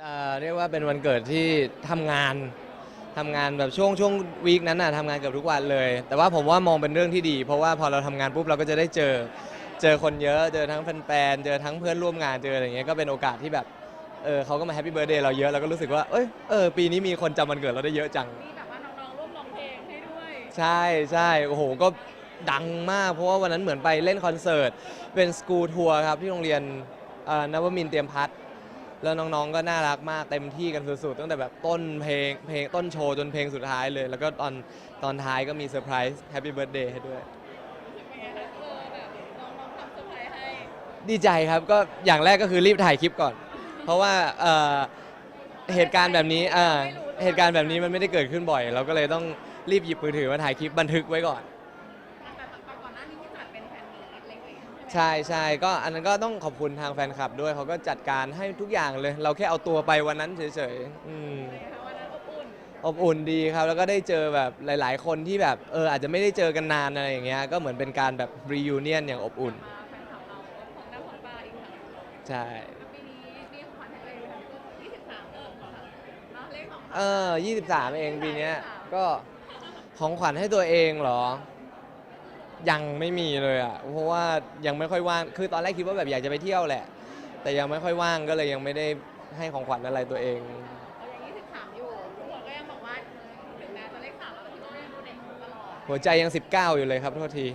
เอ่อเรียกว่าเป็นวันเกิดที่ทำงานทำงานแบบช่วงช่วงวีคนั้นน่ะทำงานเกือบทุกวันเลย แต่ว่าผมว่ามองเป็นเรื่องที่ดี เพราะว่าพอเราทำงานปุ๊บเราก็จะได้เจอ เจอคนเยอะ เจอทั้งแฟนๆเจอทั้งเพื่อนร่วมงานเจออะไรอย่างเงี้ยก็เป็นโอกาสที่แบบเออเขาก็มาแฮปปี้เบิร์ดเดย์เราเยอะเราก็รู้สึกว่าเอ้ยเออปีนี้มีคนจำวันเกิดเราได้เยอะจังมีแบบว่าน้องๆร่วมร้องเพลงให้ด้วยใช่ใช่โอ้โหก็ดังมาก เพราะว่าวันนั้นเหมือนไปเล่นคอนเสิร์ตเป็นสกูทัวร์ครับที่โรงเรียนเอ่อนวมินทร์เตรียมพัฒน์ แล้วน้องๆ ก็น่ารักมากเต็มที่กันสุดๆ ตั้งแต่แบบต้นเพลงเพลงต้นโชว์จนเพลงสุดท้ายเลย แล้วก็ตอนตอนท้ายก็มีเซอร์ไพรส์แฮปปี้เบิร์ดเดย์ให้ด้วยเป็นไงคะเออแบบน้องๆทำเซอร์ไพรส์ให้ดีใจครับก็อย่างแรกก็คือรีบถ่ายคลิปก่อน เพราะว่าเอ่อเหตุการณ์แบบนี้เอ่อเหตุการณ์แบบนี้มันไม่ได้เกิดขึ้นบ่อย เราก็เลยต้องรีบหยิบมือถือมาถ่ายคลิปบันทึกไว้ก่อน แต่ก่อนหน้านี้ที่จัดเป็นแฟนมีตเล็กๆ ใช่ไหมใช่ใช่ก็อันนั้นก็ต้องขอบคุณทางแฟนคลับด้วยเขาก็จัดการให้ทุกอย่างเลย เราแค่เอาตัวไปวันนั้นเฉยๆอืมเป็นไงคะวันนั้นอบอุ่นอบอุ่นดีครับ แล้วก็ได้เจอแบบหลาย ๆ คนที่แบบเอออาจจะไม่ได้เจอกันนานอะไรอย่างเงี้ยก็เหมือนเป็นการแบบรีวิเนียนอย่างอบอุ่น มาแฟนคลับเราของหน้าของตาอีกครั้งใช่ปีนี้มีของขวัญให้ตัวเองทั้งคู่23เออของเราเนาะเลขของเออ23 เองปีเนี้ยก็ของขวัญให้ตัวเองเหรอ ยังไม่มีเลยอะเพราะว่ายังไม่ค่อยว่างคือตอนแรกคิดว่าแบบอยากจะไปเที่ยวแหละ แต่ยังไม่ค่อยว่างก็เลยยังไม่ได้ให้ของขวัญอะไรตัวเอง เรายัง23อยู่ทุกคนก็ยังบอกว่าถึงแม้จะเลขสามแล้วพี่โก้ยังดูเด็กตลอดหัวใจยัง 19 อยู่เลยครับโทษที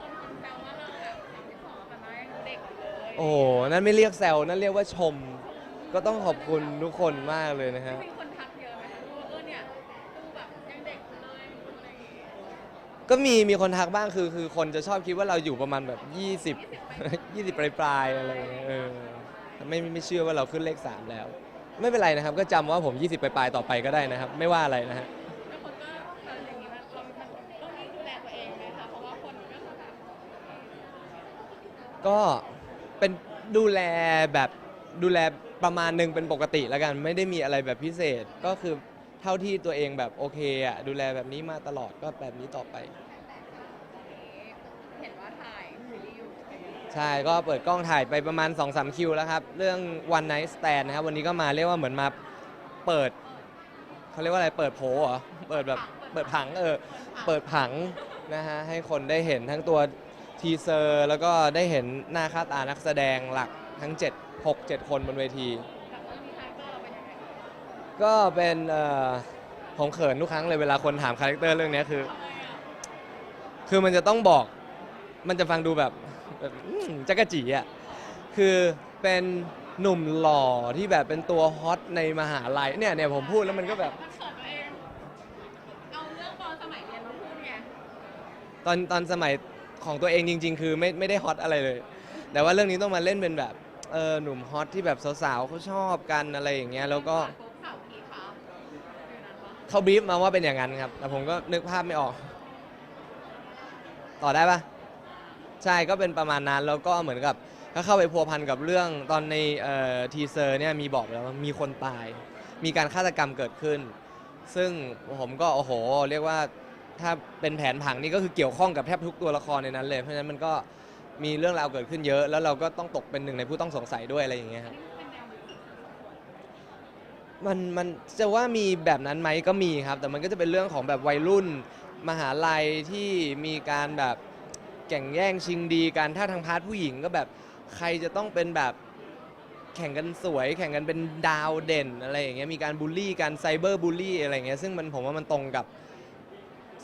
คนคนแซวว่าเราแบบ32แต่น้อยยังดูเด็กอยู่เลยโอ้โหนั่นไม่เรียกแซวนั่นเรียกว่าชม ก็ต้องขอบคุณทุกคนมากเลยนะฮะมีคนทัก ก็มีมีคนทักบ้างคือคือคนจะชอบคิดว่าเราอยู่ประมาณแบบ 20 20 ปลายปลายๆอะไรอย่างเงี้ยเออไม่ไม่ไม่เชื่อว่าเราขึ้นเลข 3 แล้ว ไม่เป็นไรนะครับ ก็จำว่าผม 20 ปลายปลายๆต่อไปก็ได้นะครับ ไม่ว่าอะไรนะฮะ แล้วคนก็เอออย่างนี้มันเรามันต้องมีดูแลตัวเองไหมคะเพราะว่าคนก็จะแบบก็เป็นดูแลแบบดูแลประมาณหนึ่งเป็นปกติแล้วกัน ไม่ได้มีอะไรแบบพิเศษก็คือ เท่าที่ตัวเองแบบโอเคอะดูแลแบบนี้มาตลอดก็แบบนี้ต่อไป เห็นว่าถ่ายซีรีส์อยู่ใช่ไหมใช่ก็เปิดกล้องถ่ายไปประมาณ2-3คิวแล้วครับ เรื่อง One Night Stand นะครับ วันนี้ก็มาเรียกว่าเหมือนมาเปิดเขาเรียกว่าอะไรเปิดโผเหรอเปิดแบบเปิดผังเออเปิดผังนะฮะให้คนได้เห็นทั้งตัวทีเซอร์ แล้วก็ได้เห็นหน้าค่าตานักแสดงหลักทั้ง 7 6 7 คนบนเวที ก็เป็นเอ่อผมเขินทุกครั้งเลยเวลาคนถามคาแรคเตอร์เรื่องเนี้ยคือทำไมอะคือมันจะต้องบอก มันจะฟังดูแบบแบบอืมจักรจีอะ คือเป็นหนุ่มหล่อที่แบบเป็นตัวฮอตในมหาลัยเนี่ยเนี่ยผมพูดแล้วมันก็แบบ มันเขินตัวเอง เอาเรื่องตอนสมัยเรียนมาพูดไงตอนตอนสมัยของตัวเองจริง ๆ คือไม่ไม่ได้ฮอตอะไรเลย แต่ว่าเรื่องนี้ต้องมาเล่นเป็นแบบเออหนุ่มฮอตที่แบบสาวๆเขาชอบกันอะไรอย่างเงี้ยแล้วก็ปุ๊บเสาร์กี่ครับอยู่นั้นปะ เขาบีฟมาว่าเป็นอย่างนั้นครับ แต่ผมก็นึกภาพไม่ออก ต่อได้ปะใช่ก็เป็นประมาณนั้นแล้วก็เหมือนกับถ้าเข้าไปพัวพันกับเรื่องตอนในทีเซอร์เนี่ยมีบอกแล้วว่ามีคนตาย มีการฆาตกรรมเกิดขึ้น ซึ่งผมก็โอ้โห เรียกว่าถ้าเป็นแผนผังนี่ก็คือเกี่ยวข้องกับแทบทุกตัวละครในนั้นเลย เพราะฉะนั้นมันก็มีเรื่องราวเกิดขึ้นเยอะ แล้วเราก็ต้องตกเป็นหนึ่งในผู้ต้องสงสัยด้วยอะไรอย่างเงี้ยครับ มันมันจะว่ามีแบบนั้นไหมก็มีครับ แต่มันก็จะเป็นเรื่องของแบบวัยรุ่น มหาลัยที่มีการแบบแข่งแย่งชิงดีกันถ้าทางพาร์ทผู้หญิงก็แบบใครจะต้องเป็นแบบแข่งกันสวย แข่งกันเป็นดาวเด่นอะไรอย่างเงี้ยมีการบูลลี่กันไซเบอร์บูลลี่อะไรอย่างเงี้ยซึ่งมันผมว่ามันตรงกับ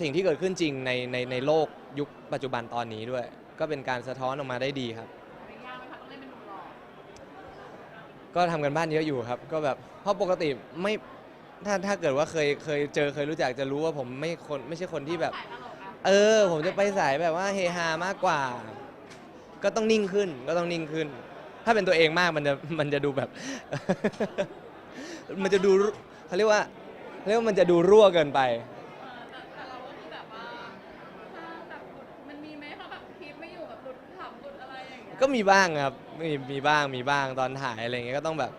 สิ่งที่เกิดขึ้นจริงในในในโลกยุคปัจจุบันตอนนี้ด้วย ก็เป็นการสะท้อนออกมาได้ดีครับ ก็ทำกันบ้านเยอะอยู่ครับ ก็แบบเพราะปกติไม่ถ้าถ้าเกิดว่าเคยเคยเจอเคยรู้จักจะรู้ว่าผมไม่คนไม่ใช่คนที่แบบ ตลกอะเออ ผมจะไปสายแบบว่าเฮฮามากกว่า ก็ต้องนิ่งขึ้นก็ต้องนิ่งขึ้น ถ้าเป็นตัวเองมากมันจะมันจะดูแบบ มันจะดูเขาเรียกว่าเขาเรียกว่ามันจะดูรั่วเกินไป ก็มีบ้างครับมีมีบ้างมีบ้างตอนถ่ายอะไรเงี้ยก็ต้องแบบ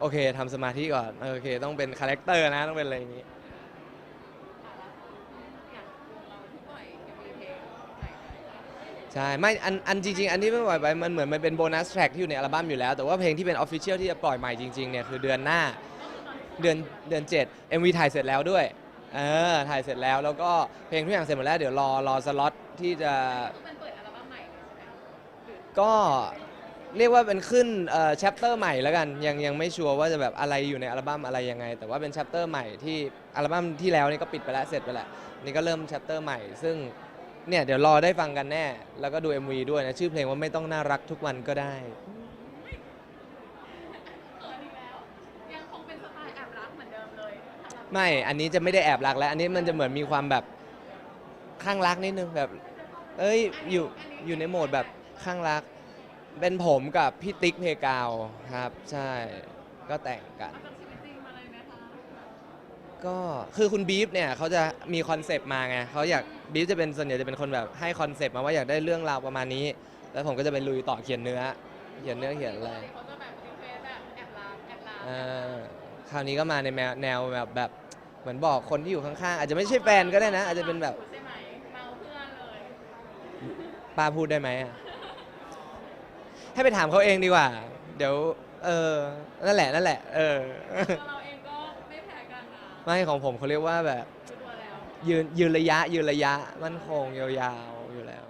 โอเคทำสมาธิก่อนโอเค ต้องเป็นคาแรคเตอร์นะต้องเป็นอะไรอย่างงี้ ใช่ ไม่อันอันจริง ๆ อันที่ไม่ปล่อยไปมันเหมือนมันเป็นโบนัสแทร็กที่อยู่ในอัลบั้มอยู่แล้ว แต่ว่าเพลงที่เป็นออฟฟิเชียลที่จะปล่อยใหม่จริงๆเนี่ยคือเดือนหน้าเดือนเดือน 7 MV ถ่ายเสร็จแล้วด้วยเออถ่ายเสร็จแล้วแล้วก็เพลงทุกอย่างเสร็จหมดแล้วเดี๋ยวรอรอสล็อตที่จะ เป็นเปิด ก็เรียกว่าเป็นขึ้นเอ่อแชปเตอร์ใหม่แล้วกัน ยังยังไม่ชัวร์ว่าจะแบบอะไรอยู่ในอัลบั้มอะไรยังไง แต่ว่าเป็นแชปเตอร์ใหม่ที่อัลบั้มที่แล้วนี่ก็ปิดไปแล้วเสร็จไปแล้วนี่ก็เริ่มแชปเตอร์ใหม่ ซึ่งเนี่ยเดี๋ยวรอได้ฟังกันแน่ แล้วก็ดู MV ด้วยนะ ชื่อเพลงว่าไม่ต้องน่ารักทุกวันก็ได้เออนี่แล้วยังคงเป็นสไตล์แอบรักเหมือนเดิมเลยสำหรับไม่ อันนี้จะไม่ได้แอบรักแล้ว อันนี้มันจะเหมือนมีความแบบข้างรักนิดนึงแบบ เอ้ย อยู่ อยู่ในโหมดแบบ ข้างรัก เป็นผมกับพี่ติ๊กเพกาวครับ ใช่ก็แต่งกันเอาจากชีวิตจริงมาเลยไหมคะก็คือคุณบีฟเนี่ยเขาจะมีคอนเซปต์มาไงเขาอยากบีฟจะเป็นส่วนใหญ่จะเป็นคนแบบให้คอนเซปต์มาว่าอยากได้เรื่องราวประมาณนี้ แล้วผมก็จะไปลุยต่อเขียนเนื้อ เขียนเนื้อเขียนอะไรเขาจะแบบรีเควสแบบแอบรักแอบรักอ่าคราวนี้ก็มาในแนวแนวแบบแบบเหมือนบอกคนที่อยู่ข้างๆอาจจะไม่ใช่แฟนก็ได้นะ อาจจะเป็นแบบ ใช่ไหมเมาเพื่อนเลย ป้าพูดได้ไหมอะ ให้ไปถามเขาเองดีกว่า เดี๋ยว เออ นั่นแหละ นั่นแหละ เออ ตัวเราเองก็ไม่แพ้กันนะไม่ของผมเขาเรียกว่าแบบ รู้ตัวแล้ว ยืนยืนระยะยืนระยะ มั่นคงยาวๆอยู่แล้ว